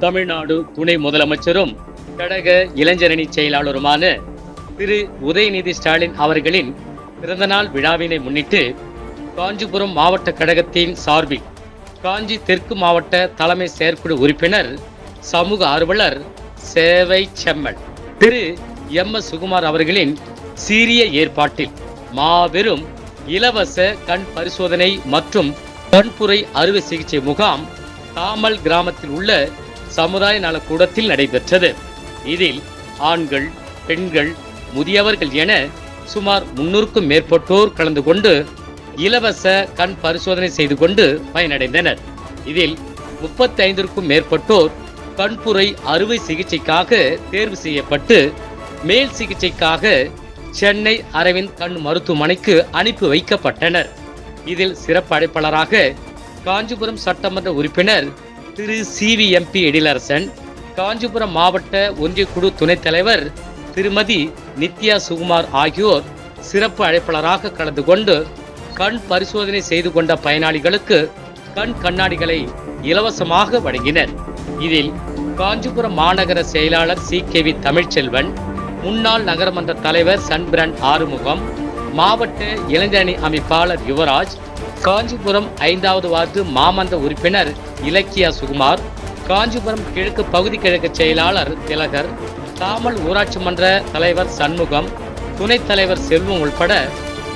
Tamil Nadu துணை முதலமைச்சரும் கடக இளைஞரணி செயலாளருமான திரு உதயநிதி ஸ்டாலின் அவர்களின் பிறந்தநாள் விழாவினை முன்னிட்டு காஞ்சிபுரம் மாவட்ட கழகத்தின் சார்பில் காஞ்சி தெற்கு மாவட்ட தலைமை செயற்குழு உறுப்பினர் சமூக ஆர்வலர் சேவை செம்மல் திரு எம் எஸ் சுகுமார் அவர்களின் சீரிய ஏற்பாட்டில் மாபெரும் இலவச கண் பரிசோதனை மற்றும் கண்புரை அறுவை சிகிச்சை முகாம் தாமல் கிராமத்தில் உள்ள சமுதாய நலக்கூடத்தில் நடைபெற்றது. இதில் ஆண்கள் பெண்கள் முதியவர்கள் என சுமார் முன்னூறுக்கும் மேற்பட்டோர் கலந்து கொண்டு இலவச கண் பரிசோதனை செய்து கொண்டு பயனடைந்தனர். இதில் முப்பத்தி ஐந்திற்கும் மேற்பட்டோர் கண்புரை அறுவை சிகிச்சைக்காக தேர்வு செய்யப்பட்டு மேல் சிகிச்சைக்காக சென்னை அரவிந்த் கண் மருத்துவமனைக்கு அனுப்பி வைக்கப்பட்டனர். இதில் சிறப்பு அழைப்பாளராக காஞ்சிபுரம் சட்டமன்ற உறுப்பினர் திரு C V MP Ezhilarasan Kanchipuram மாவட்ட ஒன்றிய குழு துணைத் தலைவர் திருமதி நித்யா சுகுமார் ஆகியோர் சிறப்பு அழைப்பாளராக கலந்து கொண்டு கண் பரிசோதனை செய்து கொண்ட பயனாளிகளுக்கு கண் கண்ணாடிகளை இலவசமாக வழங்கினர். இதில் காஞ்சிபுரம் மாநகர செயலாளர் சி கே வி தமிழ்ச்செல்வன் முன்னாள் நகரமன்ற தலைவர் சன்பிரன் ஆறுமுகம் மாவட்ட இளைஞரணி அமைப்பாளர் யுவராஜ் காஞ்சிபுரம் ஐந்தாவது வார்டு மாமந்த உறுப்பினர் இலக்கியா சுகுமார் காஞ்சிபுரம் கிழக்கு பகுதி கிழக்கு செயலாளர் திலகர் தாமல் ஊராட்சி மன்ற தலைவர் சண்முகம் துணைத் தலைவர் செல்வம் உள்பட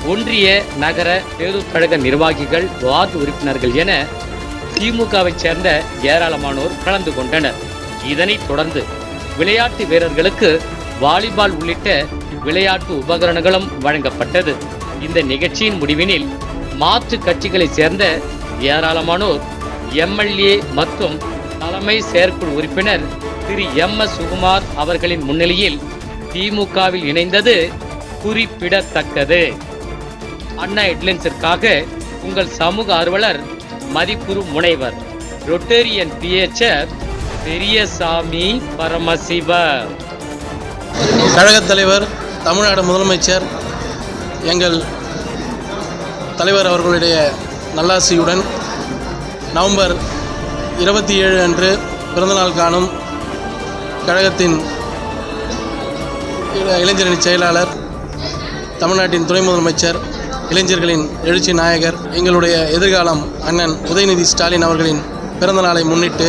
ஒன்றிய நகர பேரூர் கழக நிர்வாகிகள் வார்டு உறுப்பினர்கள் என திமுகவைச் சேர்ந்த ஏராளமானோர் கலந்து கொண்டனர். இதனைத் தொடர்ந்து விளையாட்டு வீரர்களுக்கு வாலிபால் உள்ளிட்ட விளையாட்டு உபகரணங்களும் வழங்கப்பட்டது. இந்த நிகழ்ச்சியின் முடிவினில் மாற்று கட்சிகளைச் சேர்ந்த ஏராளமானோர் எம்எல்ஏ மற்றும் தலைமை செயற்குழு உறுப்பினர் திரு எம் எஸ் சுகுமார் அவர்களின் முன்னிலையில் திமுகவில் இணைந்தது குறிப்பிடத்தக்கது. அண்ணா ஹெட்லைன்ஸிற்காக உங்கள் சமூக ஆர்வலர் மதிப்புறு முனைவர் ரொட்டேரியன் பிஹெச்ஆர் பெரியசாமி பரமசிவ. கழகத் தலைவர் தமிழ்நாடு முதலமைச்சர் எங்கள் தலைவர் அவர்களுடைய நல்லாசியுடன் நவம்பர் இருபத்தி ஏழு அன்று பிறந்தநாள் காணும் கழகத்தின் இளைஞரணி செயலாளர் தமிழ்நாட்டின் துணை முதலமைச்சர் இளைஞர்களின் எழுச்சி நாயகர் எங்களுடைய எதிர்காலம் அண்ணன் உதயநிதி ஸ்டாலின் அவர்களின் பிறந்த நாளை முன்னிட்டு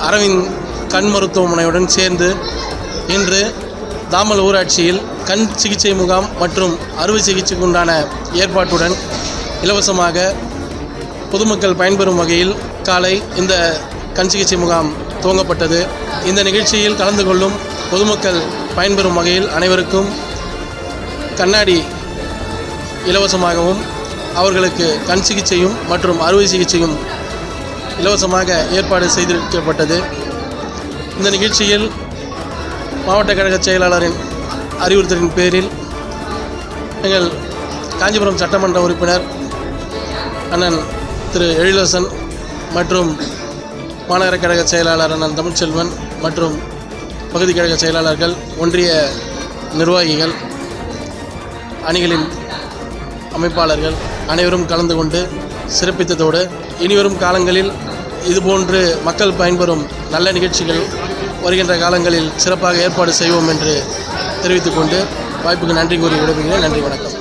அரவிந்த் கண் மருத்துவமனையுடன் சேர்ந்து இன்று தாமல் ஊராட்சியில் கண் சிகிச்சை முகாம் மற்றும் அறுவை சிகிச்சைக்குண்டான ஏற்பாட்டுடன் இலவசமாக பொதுமக்கள் பயன்பெறும் வகையில் காலை இந்த கண் சிகிச்சை முகாம் துவங்கப்பட்டது. இந்த நிகழ்ச்சியில் கலந்து கொள்ளும் பொதுமக்கள் பயன்பெறும் வகையில் அனைவருக்கும் கண்ணாடி இலவசமாகவும் அவர்களுக்கு கண் சிகிச்சையும் மற்றும் அறுவை சிகிச்சையும் இலவசமாக ஏற்பாடு செய்திருக்கப்பட்டது. இந்த நிகழ்ச்சியில் மாவட்ட கழக செயலாளரின் அறிவுறுத்தலின் பேரில் எங்கள் காஞ்சிபுரம் சட்டமன்ற உறுப்பினர் அண்ணன் திரு எழிலரசன் மற்றும் மாநகர கழக செயலாளர் அண்ணன் தமிழ்ச்செல்வன் மற்றும் பகுதி கழக செயலாளர்கள் ஒன்றிய நிர்வாகிகள் அணிகளின் அமைப்பாளர்கள் அனைவரும் கலந்து கொண்டு சிறப்பித்ததோடு இனிவரும் காலங்களில் இதுபோன்று மக்கள் பயன்பெறும் நல்ல நிகழ்ச்சிகள் வருகின்ற காலங்களில் சிறப்பாக ஏற்பாடு செய்வோம் என்று தெரிவித்துக்கொண்டு வாய்ப்புக்கு நன்றி கூறி விடுவீங்க நன்றி வணக்கம்.